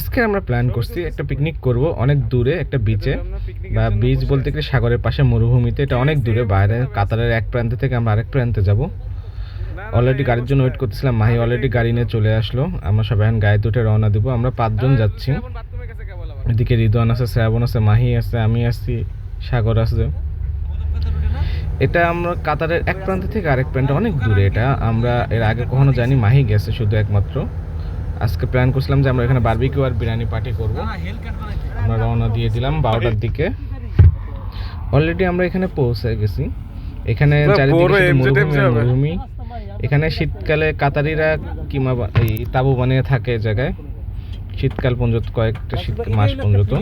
আজকে আমরা প্ল্যান করছি একটা পিকনিক করব অনেক দূরে একটা বিচে বা বিচ বলতে গেলে সাগরের পাশে মরুভূমিতে, এটা অনেক দূরে বাইরে, কাতারের এক প্রান্ত থেকে আমরা আরেক প্রান্তে যাব। অলরেডি গাড়ির জন্য ওয়েট করতেছিলাম, মাহি অলরেডি গাড়ি নিয়ে চলে আসলো। আমরা সবাই এখন গায়ে দুটে রওনা দিব, আমরা পাঁচজন যাচ্ছি। এদিকে রিদওয়ান আছে, শ্রাবণ আছে, মাহি আছে, আমি আছি, সাগর আছে। এটা আমরা কাতারের এক প্রান্ত থেকে আরেক প্রান্তে, অনেক দূরে এটা। আমরা এর আগে কখনো জানি মাহি গেছে শুধু একমাত্র। আজকে প্ল্যান করছিলাম যে আমরা এখানে বারবিকিউ আর বিরিয়ানি পার্টি করব। আমরা রওনা দিয়ে দিলাম বারোটার দিকে। অলরেডি আমরা এখানে পৌঁছে গেছি। এখানে চারিদিকে মরুভূমি এখানে শীতকালে কাতারিরা কিমা এই তাবু বানিয়ে থাকে জায়গায়। শীতকাল পর্যন্ত কয়েকটা শীত মাস পর্যন্ত।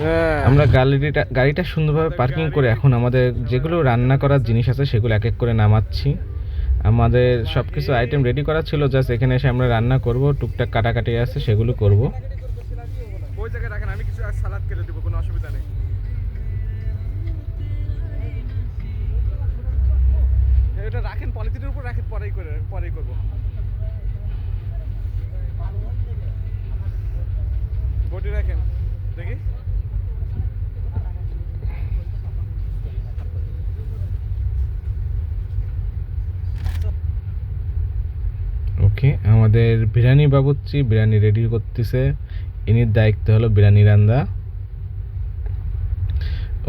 হ্যাঁ। আমরা গাড়িটা গাড়িটা সুন্দরভাবে পার্কিং করে এখন আমাদের যেগুলো রান্না করার জিনিস আছে সেগুলো এক এক করে নামাচ্ছি। আমাদের সব কিছু আইটেম রেডি করা ছিল জাস্ট এখানে এসে আমরা রান্না করব, টুকটাক কাটাকাটি আছে, সেগুলো করব। রাখেন, আমি কিছু সালাদ দেবো, কোনো অসুবিধা নেই। রাখেন, পলিথিনের উপর রাখেন, পরেই করে, পরেই করব। রাখেন, দেখি ওকে আমাদের বিরিয়ানি বাবুচ্চি বিরিয়ানি রেডি করতেছে। ইনির দায়িত্ব হলো বিরিয়ানি রান্দা।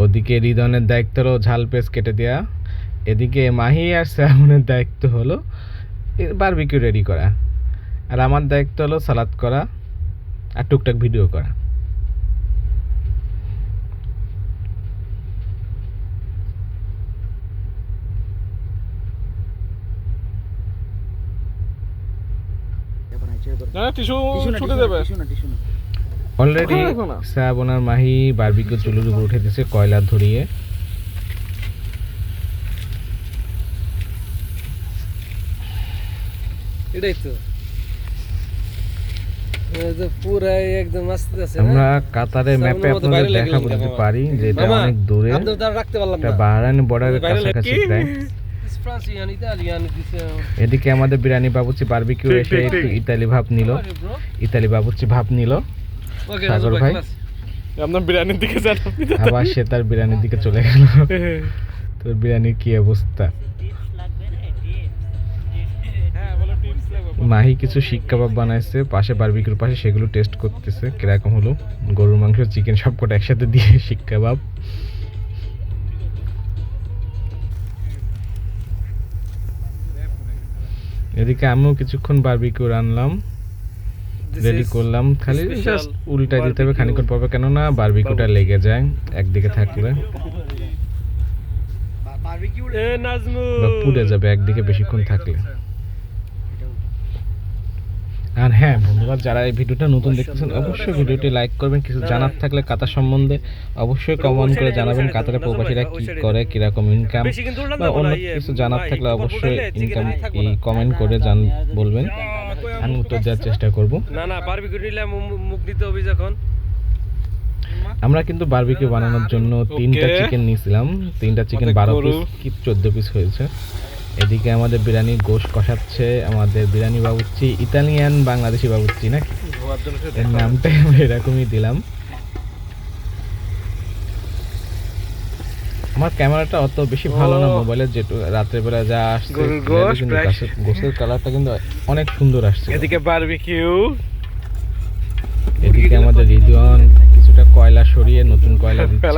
ওদিকে রিদনের দায়িত্ব হলো ঝাল পেস কেটে দেওয়া এদিকে মাহি আর শ্রাবণের দায়িত্ব হলো বারবিকিউ রেডি করা। আর আমার দায়িত্ব হলো সালাদ করা আর টুকটাক ভিডিও করা। না টিস্যু ছুটে দেবে অলরেডি। শ্রাবণ আর মাহি বারবিকিউ চুলের উপর উঠে দিয়েছে কয়লা ধরিয়ে। এটাই তো। আমরা কাতারের ম্যাপে আপনাদের মামা। পারি যে এটা মামা, অনেক দূরে। আপনি তো আর রাখতে পারলাম এটা না। বাহরাইন বর্ডারের কাছাকাছি প্রায় এদিকে আমাদের বিরিয়ানি বাবুচি বারবিকিউ এসে একটু ইতালি ভাব নিল। ইতালি বাবুচি ভাব নিল। সাগর ভাই। আপনার বিরিয়ানির দিকে যান আবার সে তার বিরিয়ানির দিকে চলে গেল। তোর বিরিয়ানির কি অবস্থা? হ্যাঁ বলো টিপস লাগবে মাহি কিছু শিক কাবাব বানাইছে পাশে বারবিকিউর পাশে সেগুলো টেস্ট করতেছে কীরকম হলো? গরুর মাংস চিকেন সবকটা একসাথে দিয়ে শিক কাবাব এদিকে আমিও কিছুক্ষণ বারবিকিউ রানলাম রেডি করলাম। খালি জাস্ট উল্টা দিতে হবে. খানিকক্ষণ পরে কেননা বারবিকিউটা লেগে যায় একদিকে থাকলে। এ নাজমু বা পুড়ে যাবে একদিকে বেশিক্ষণ থাকলে। আর হ্যাঁ বন্ধুরা যারা এই ভিডিওটা নতুন দেখতেছেন অবশ্যই ভিডিওটি লাইক করবেন কিছু জানার থাকলে কাতার সম্বন্ধে অবশ্যই কমেন্ট করে জানাবেন কাতারে প্রবাসীরা কি করে কীরকম ইনকাম বা অন্য ইয়ে, কিছু জানার থাকলে অবশ্যই ইনকাম এই কমেন্ট করে জান বলবেন। আমি উত্তর দেওয়ার চেষ্টা করব। না না মুখ দিতে হবে যখন। আমরা কিন্তু বারবিকিউ বানানোর জন্য তিনটা চিকেন নিয়েছিলাম। তিনটা চিকেন বারো। পিস কি চোদ্দ পিস হয়েছে। এদিকে আমাদের বিরিয়ানি গোশ কষাচ্ছে আমাদের বিরিয়ানি বাবুচ্চি ইতালিয়ান বাংলাদেশি বাবুচ্চি নাকি? এর নামটাই আমরা এরকমই দিলাম। আমার ক্যামেরাটা অত বেশি ভালো না। মোবাইলের যেটু রাত্রের বেলা যা আসছে গোশের কালারটা কিন্তু অনেক সুন্দর আসছে। এদিকে বারবিকিউ এদিকে আমাদের রিদওয়ান কিছুটা কয়লা সরিয়ে নতুন কয়লা দিচ্ছে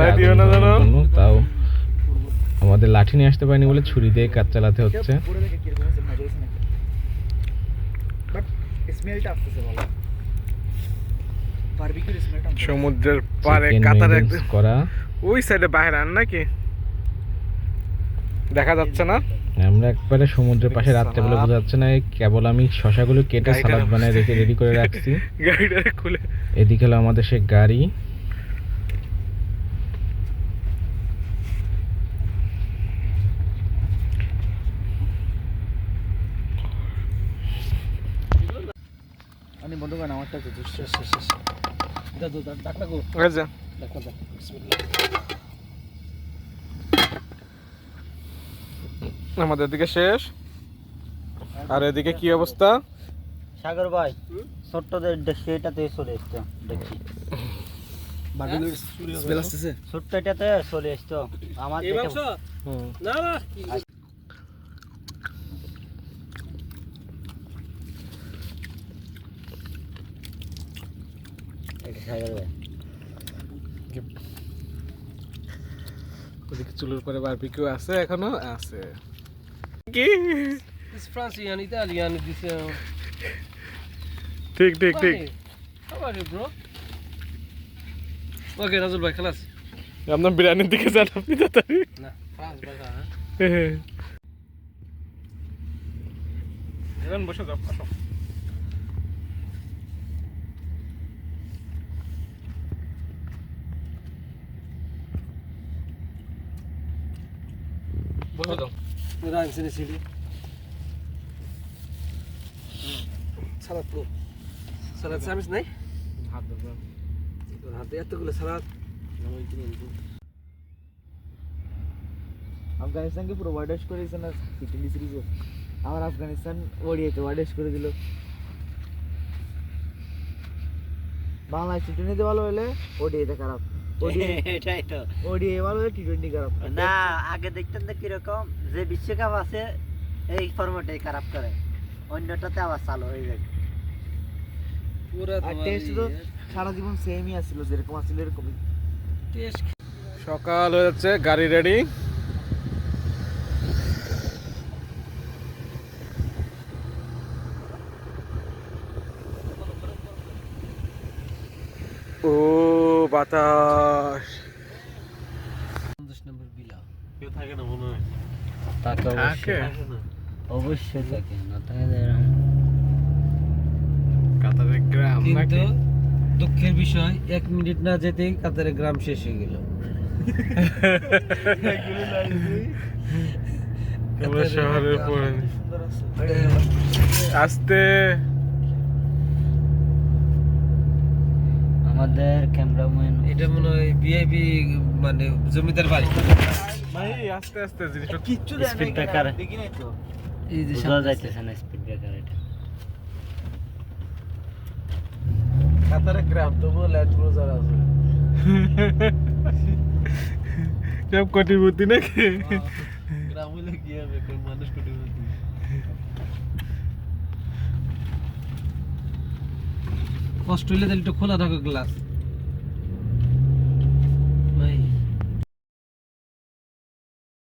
তাও আমাদের লাঠি নিয়ে আসতে পারিনি বলে ছুরি দিয়ে কাজ চালাতে হচ্ছে। সমুদ্রের পারে কাতারে করা। ওই সাইডে বাইরে আন নাকি? দেখা যাচ্ছে না? আমরা একবারে সমুদ্রের পাশে রাত্রেবেলা বোঝা যাচ্ছে না কেবল আমি শশাগুলো কেটে সালাদ বানায় রেখে রেডি করে রাখছি। গাড়িটা খুলে এদিকে হলো আমাদের সে গাড়ি। আমি বন্ধ করেন আমারটা তো শেষ শেষ শেষ। আচ্ছা বিসমিল্লাহ। আমাদের দিকে শেষ। আর এদিকে কি অবস্থা? সাগর ভাই ছোট্টদের এটাতে চলে বাটুলের স্মেল আসতেছে ছোট্ট এটাতে চলে এসতো আমার দেখে- না না এটা সাগর ভাই ওদিকে চুলের পরে বারবিকিউ আছে এখনও আছে। কি? Italian, this. Uh, ঠিক ঠিক ঠিক। bro? Okay, নাজুল ভাই খালাস। আপনার বিরিয়ানির দিকে যান আপনি তাড়াতাড়ি না ফ্রান্স বাগা এখন বসে যাও আসো। সিনে সিলি সালাদ সামিস নাই? হাত ধরো তোর হাতে এতগুলো সালাদ। আফগানিস্তানকে পুরো ওয়ার্ড করেছে না টি টোয়েন্টি সিরিজে আমার আফগানিস্তান ওডিআইতে ওয়ার্ড করে দিল। বাংলাদেশ টি টোয়েন্টিতে ভালো হলে ওডিআইতে খারাপ। এটাই তো। ওডিআই ভালো টি টোয়েন্টি খারাপ না আগে দেখতেন তো কীরকম যে বিশ্বকাপ আছে এই খারাপ করে। অন্যটাতে আবার চালু হয়ে যায়। পুরা আর টেস্ট তো সারা জীবন সেমই আসছিল যেরকম আসছিল এরকমই টেস্ট সকাল হয়ে যাচ্ছে গাড়ি রেডি বাতাস। পঞ্চাশ নম্বর বিলা তাকে থাকে? অবশ্যই থাকে না থাকে কাতারের গ্রাম। কিন্তু দুঃখের বিষয় এক মিনিট না যেতেই কাতারের গ্রাম শেষ হয়ে গেল। শহরের পরে আসতে। আমাদের ক্যামেরাম্যান এটা মনে হয় ভিআইপি মানে জমিদার বাড়ি ভাই আস্তে আস্তে জিনিসটা কিচ্ছু Speed breaker. দেখি নাই তো। এই যে বোঝা যাইতেছে না স্পিড ব্রেকার এটা। কাতারের গ্রাম তবুও ল্যান্ড ক্রুজার আছে। সব কোটিপতি নাকি? গ্রাম হইলে কি হবে? মানুষ কোটি কষ্ট হইলে তাহলে একটু খোলা থাকো গ্লাস